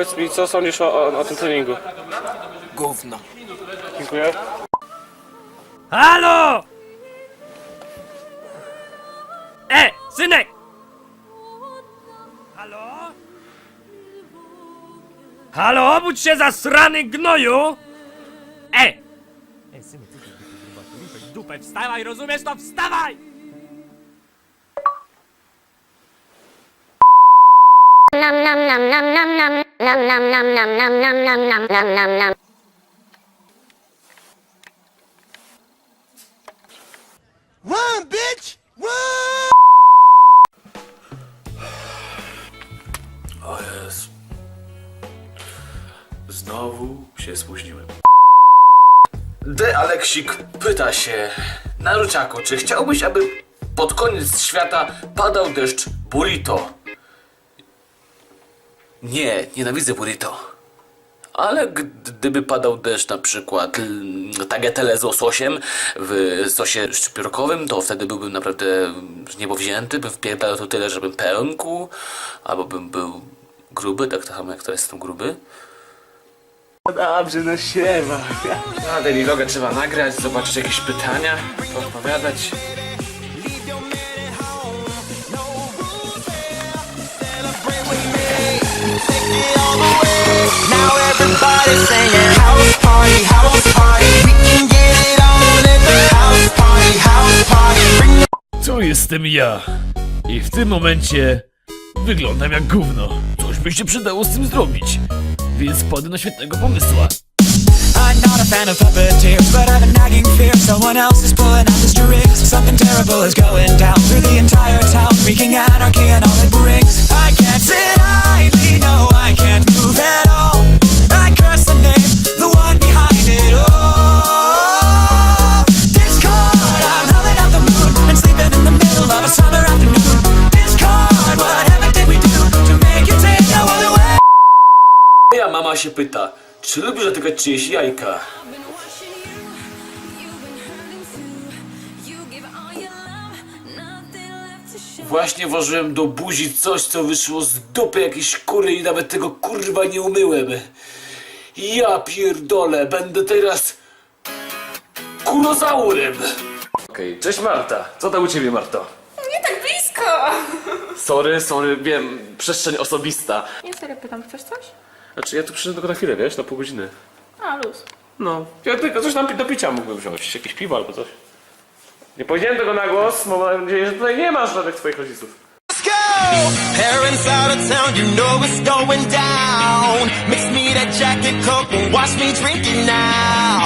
I co sądzisz o, o, o tym treningu? Gówno. Dziękuję. Halo! E, synek! Halo? Halo, obudź się zasrany gnoju! E! E, synek, co ty rupę, dupę, wstawaj, rozumiesz to? Wstawaj! Nam nam nam nam nam nam nam nam nam nam nam nam nam nam nam nam nam Run, bitch! Run! O Jezu. Znowu się spóźniłem. D. Aleksik pyta się Naruciaku, czy chciałbyś, aby pod koniec świata padał deszcz burrito? Nie, nienawidzę burrito. Ale gdyby padał deszcz na przykład tagliatelle z łososiem w sosie szczypiorkowym, to wtedy byłbym naprawdę z niebo wzięty, bym wpierdalał to tyle, żebym pękł, albo bym był gruby, tak samo jak to jestem gruby. Dobrze, no siema. A, daily vloga trzeba nagrać, zobaczyć jakieś pytania, odpowiadać. To jestem ja. I w tym momencie wyglądam jak gówno. Coś by się przydało z tym zrobić. Więc wpadłem na świetnego pomysła. I'm not a fan of puppeteers, but I have a nagging fear someone else is pulling out the strings. Something terrible is going down through the entire town, wreaking anarchy mama się pyta, czy lubisz dotykać czyjeś jajka? Właśnie włożyłem do buzi coś, co wyszło z dupy jakiejś kury i nawet tego kurwa nie umyłem. Ja pierdolę, będę teraz kurozaurem. Okej, cześć Marta. Co tam u ciebie, Marto? Nie tak blisko! Sorry, sorry, wiem, przestrzeń osobista. Nie serio pytam, chcesz coś? Znaczy, ja tu przyszedłem tylko na chwilę, wiesz, na pół godziny. A, luz. No, ja tylko coś tam do picia mógłbym wziąć, jakieś piwo albo coś. Nie powiedziałem tego na głos, bo mam nadzieję, że tutaj nie masz żadnych twoich rodziców. Let's go! Parents out of town, you know it's going down. Mix me that jacket coke and watch me drink it now.